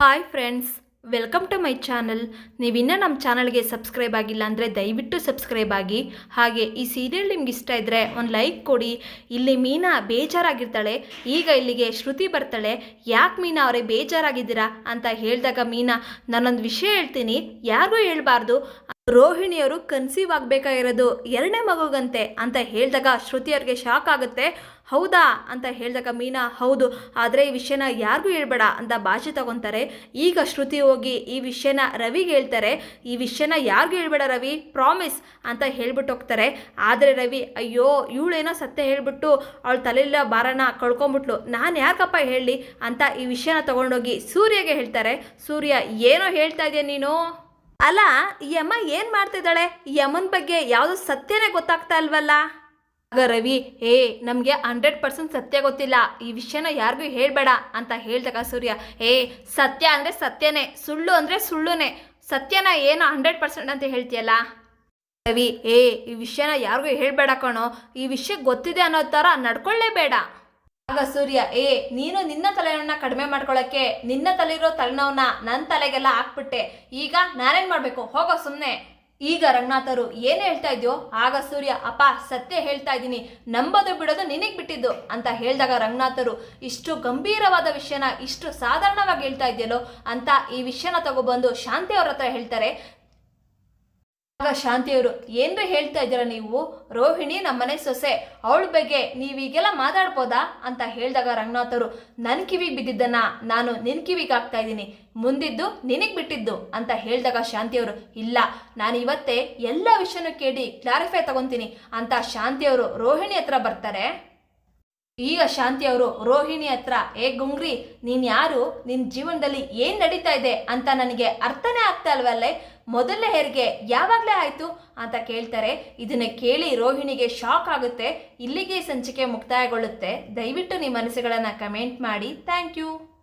Hi friends welcome to my channel ನೀವಿನ್ನೂ ನಮ್ಮ ಚಾನಲ್ಗೆ ಸಬ್ಸ್ಕ್ರೈಬ್ ಆಗಿಲ್ಲ ಅಂದರೆ ದಯವಿಟ್ಟು ಸಬ್ಸ್ಕ್ರೈಬ್ ಆಗಿ. ಹಾಗೆ ಈ ಸೀರಿಯಲ್ ನಿಮ್ಗೆ ಇಷ್ಟ ಇದ್ದರೆ ಒಂದು ಲೈಕ್ ಕೊಡಿ. ಇಲ್ಲಿ ಮೀನಾ ಬೇಜಾರಾಗಿರ್ತಾಳೆ. ಈಗ ಇಲ್ಲಿಗೆ ಶ್ರುತಿ ಬರ್ತಾಳೆ. ಯಾಕೆ ಮೀನಾ ಅವರೇ ಬೇಜಾರಾಗಿದ್ದೀರಾ ಅಂತ ಹೇಳಿದಾಗ ಮೀನಾ, ನಾನೊಂದು ವಿಷಯ ಹೇಳ್ತೀನಿ. ಯಾರಿಗೂ ಹೇಳ್ಬಾರ್ದು. ರೋಹಿಣಿಯವರು ಕನ್ಸೀವ್ ಆಗಬೇಕಾಗಿರೋದು ಎರಡನೇ ಮಗುಗಂತೆ ಅಂತ ಹೇಳಿದಾಗ ಶ್ರುತಿ ಅವ್ರಿಗೆ ಶಾಕ್ ಆಗುತ್ತೆ. ಹೌದಾ? ಅಂತ ಹೇಳಿದಾಗ ಮೀನಾ, ಹೌದು, ಆದರೆ ಈ ವಿಷಯನ ಯಾರಿಗೂ ಹೇಳ್ಬೇಡ ಅಂತ ಭಾಷೆ ತಗೊತಾರೆ. ಈಗ ಶ್ರುತಿ ಹೋಗಿ ಈ ವಿಷಯನ ರವಿಗೆ ಹೇಳ್ತಾರೆ. ಈ ವಿಷಯನ ಯಾರಿಗೂ ಹೇಳ್ಬೇಡ ರವಿ ಪ್ರಾಮಿಸ್ ಅಂತ ಹೇಳ್ಬಿಟ್ಟು ಹೋಗ್ತಾರೆ. ಆದರೆ ರವಿ, ಅಯ್ಯೋ, ಇವಳೇನೋ ಸತ್ಯ ಹೇಳ್ಬಿಟ್ಟು ಅವಳು ತಲೆಲ್ಲ ಬಾರನ ಕಳ್ಕೊಂಬಿಟ್ಲು. ನಾನು ಯಾಕಪ್ಪ ಹೇಳಿ? ಅಂತ ಈ ವಿಷಯನ ತಗೊಂಡೋಗಿ ಸೂರ್ಯಗೆ ಹೇಳ್ತಾರೆ. ಸೂರ್ಯ, ಏನೋ ಹೇಳ್ತಾ ಇದೆಯಾ ನೀನು? ಅಲ್ಲ ಅಮ್ಮ ಏನು ಮಾಡ್ತಿದ್ದಾಳೆ? ಅಮ್ಮನ ಬಗ್ಗೆ ಯಾವುದು ಸತ್ಯನೇ ಗೊತ್ತಾಗ್ತಾ ಇಲ್ವಲ್ಲ? ಆಗ ರವಿ ಏ ನಮಗೆ ಹಂಡ್ರೆಡ್ ಪರ್ಸೆಂಟ್ ಸತ್ಯ ಗೊತ್ತಿಲ್ಲ. ಈ ವಿಷಯನ ಯಾರಿಗೂ ಹೇಳಬೇಡ ಅಂತ ಹೇಳ್ದಾಗ ಸೂರ್ಯ ಏ ಸತ್ಯ ಅಂದರೆ ಸತ್ಯನೇ, ಸುಳ್ಳು ಅಂದರೆ ಸುಳ್ಳುನೇ. ಸತ್ಯನ ಏನು ಹಂಡ್ರೆಡ್ ಪರ್ಸೆಂಟ್ ಅಂತ ಹೇಳ್ತೀಯಲ್ಲ? ರವಿ ಏ ಈ ವಿಷಯನ ಯಾರಿಗೂ ಹೇಳಬೇಡ ಕಣೋ. ಈ ವಿಷಯ ಗೊತ್ತಿದೆ ಅನ್ನೋ ಥರ ನಡ್ಕೊಳ್ಳೇಬೇಡ. ಆಗ ಸೂರ್ಯ, ಏ, ನೀನು ನಿನ್ನ ತಲೆನೋವನ್ನ ಕಡಿಮೆ ಮಾಡ್ಕೊಳ್ಳೋಕ್ಕೆ ನಿನ್ನ ತಲೆಯಿರೋ ತಲೆನೋವನ್ನ ನನ್ನ ತಲೆಗೆಲ್ಲ ಹಾಕ್ಬಿಟ್ಟೆ. ಈಗ ನಾನೇನ್ ಮಾಡಬೇಕು? ಹೋಗೋ ಸುಮ್ಮನೆ ಈಗ ರಂಗನಾಥರು ಏನು ಹೇಳ್ತಾ ಇದೆಯೋ, ಆಗ ಸೂರ್ಯ, ಅಪ್ಪ, ಸತ್ಯ ಹೇಳ್ತಾ ಇದ್ದೀನಿ. ನಂಬೋದು ಬಿಡೋದು ನಿನಗೆ ಬಿಟ್ಟಿದ್ದು. ಅಂತ ಹೇಳಿದಾಗ ರಂಗನಾಥರು, ಇಷ್ಟು ಗಂಭೀರವಾದ ವಿಷಯನ ಇಷ್ಟು ಸಾಧಾರಣವಾಗಿ ಹೇಳ್ತಾ ಇದೆಯಲ್ಲೋ ಅಂತ ಈ ವಿಷಯನ ತಗೊಬಂದು ಶಾಂತಿ ಅವ್ರ ಹತ್ರ ಹೇಳ್ತಾರೆ. ಆಗ ಶಾಂತಿಯವರು, ಏನ್ರ ಹೇಳ್ತಾ ಇದ್ದೀರಾ ನೀವು? ರೋಹಿಣಿ ನಮ್ಮನೆ ಸೊಸೆ. ಅವಳ ಬಗ್ಗೆ ನೀವೀಗೆಲ್ಲ ಮಾತಾಡ್ಬೋದಾ? ಅಂತ ಹೇಳಿದಾಗ ರಂಗನಾಥರು ನನ್ನ ಕಿವಿಗೆ ಬಿದ್ದಿದ್ದನ್ನ ನಾನು ನಿನ್ನ ಕಿವಿಗೆ ಹಾಕ್ತಾ ಇದ್ದೀನಿ. ಮುಂದಿದ್ದು ನಿನಗೆ ಬಿಟ್ಟಿದ್ದು. ಅಂತ ಹೇಳಿದಾಗ ಶಾಂತಿಯವರು, ಇಲ್ಲ, ನಾನು ಇವತ್ತೇ ಎಲ್ಲ ವಿಷಯನೂ ಕೇಳಿ ಕ್ಲಾರಿಫೈ ತಗೊಂತೀನಿ. ಅಂತ ಶಾಂತಿಯವರು ರೋಹಿಣಿ ಹತ್ರ ಬರ್ತಾರೆ. ಈಗ ಶಾಂತಿ ಅವರು, ರೋಹಿಣಿ ಹತ್ರ, ಏ ಗುಂಗ್ರಿ, ನೀನ್ ಯಾರು? ನಿನ್ ಜೀವನದಲ್ಲಿ ಏನ್ ನಡೀತಾ ಇದೆ? ಅಂತ ನನಗೆ ಅರ್ಥನೇ ಆಗ್ತಾ ಅಲ್ವಲ್ಲೇ ಮೊದಲನೇ ಹೆರಿಗೆ ಯಾವಾಗಲೇ ಆಯ್ತು? ಅಂತ ಕೇಳ್ತಾರೆ. ಇದನ್ನ ಕೇಳಿ ರೋಹಿಣಿಗೆ ಶಾಕ್ ಆಗುತ್ತೆ. ಇಲ್ಲಿಗೆ ಸಂಚಿಕೆ ಮುಕ್ತಾಯಗೊಳ್ಳುತ್ತೆ. ದಯವಿಟ್ಟು ನಿಮ್ಮ ಮನಸ್ಸುಗಳನ್ನು ಕಮೆಂಟ್ ಮಾಡಿ. Thank you.